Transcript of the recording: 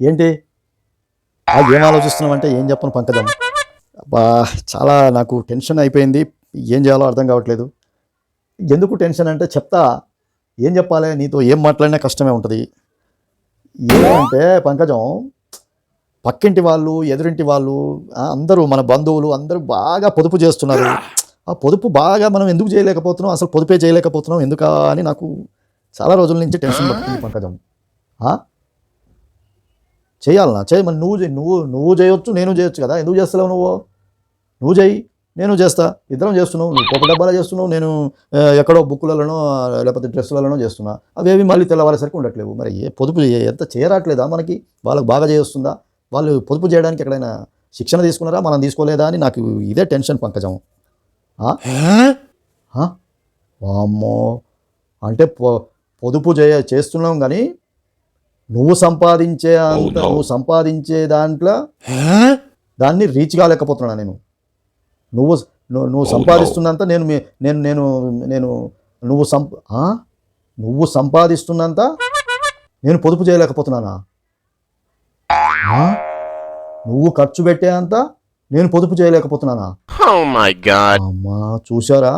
ఏంటి? ఏం ఆలోచిస్తున్నావు అంటే ఏం చెప్పను పంకజం అబ్బా చాలా నాకు టెన్షన్ అయిపోయింది. ఏం చేయాలో అర్థం కావట్లేదు. ఎందుకు టెన్షన్ అంటే చెప్తా. ఏం చెప్పాలి? నీతో ఏం మాట్లాడినా కష్టమే ఉంటుంది. ఏమంటే పంకజం పక్కింటి వాళ్ళు ఎదురింటి వాళ్ళు అందరూ మన బంధువులు అందరూ బాగా పొదుపు చేస్తున్నారు. ఆ పొదుపు బాగా మనం ఎందుకు చేయలేకపోతున్నాం? అసలు పొదుపే చేయలేకపోతున్నాం. ఎందుకా అని నాకు చాలా రోజుల నుంచి టెన్షన్ పడుతుంది పంకజం? చేయాలనా చేయి మరి నువ్వు చేయి నువ్వు నువ్వు చేయొచ్చు నేను చేయొచ్చు కదా? ఎందుకు చేస్తలేవు నువ్వు? నువ్వు చేయి నేను చేస్తా. ఇద్దరం చేస్తున్నావు నువ్వు కోప డబ్బాలో చేస్తున్నావు నేను ఎక్కడో బుక్కులలోనో లేకపోతే డ్రెస్సులలోనో చేస్తున్నా. అవేవి మళ్ళీ తెల్లవారేసరికి ఉండట్లేవు. మరి ఏ పొదుపు ఎంత చేయరాట్లేదా మనకి? వాళ్ళకి బాగా చేస్తుందా? వాళ్ళు పొదుపు చేయడానికి ఎక్కడైనా శిక్షణ తీసుకున్నారా? మనం తీసుకోలేదా అని నాకు ఇదే టెన్షన్ పంకజం? వామ్మో. అంటే పొ పొదుపు చేయ చేస్తున్నాం కానీ నువ్వు సంపాదించే అంత నువ్వు సంపాదించే దాంట్లో దాన్ని రీచ్ కాలేకపోతున్నా నేను. నువ్వు నువ్వు సంపాదిస్తున్నంత నేను నేను నేను నేను నువ్వు సంప ఆ? నువ్వు సంపాదిస్తున్నంత నేను పొదుపు చేయలేకపోతున్నానా? నువ్వు ఖర్చు పెట్టేంత నేను పొదుపు చేయలేకపోతున్నానా? Oh. అమ్మా చూసారా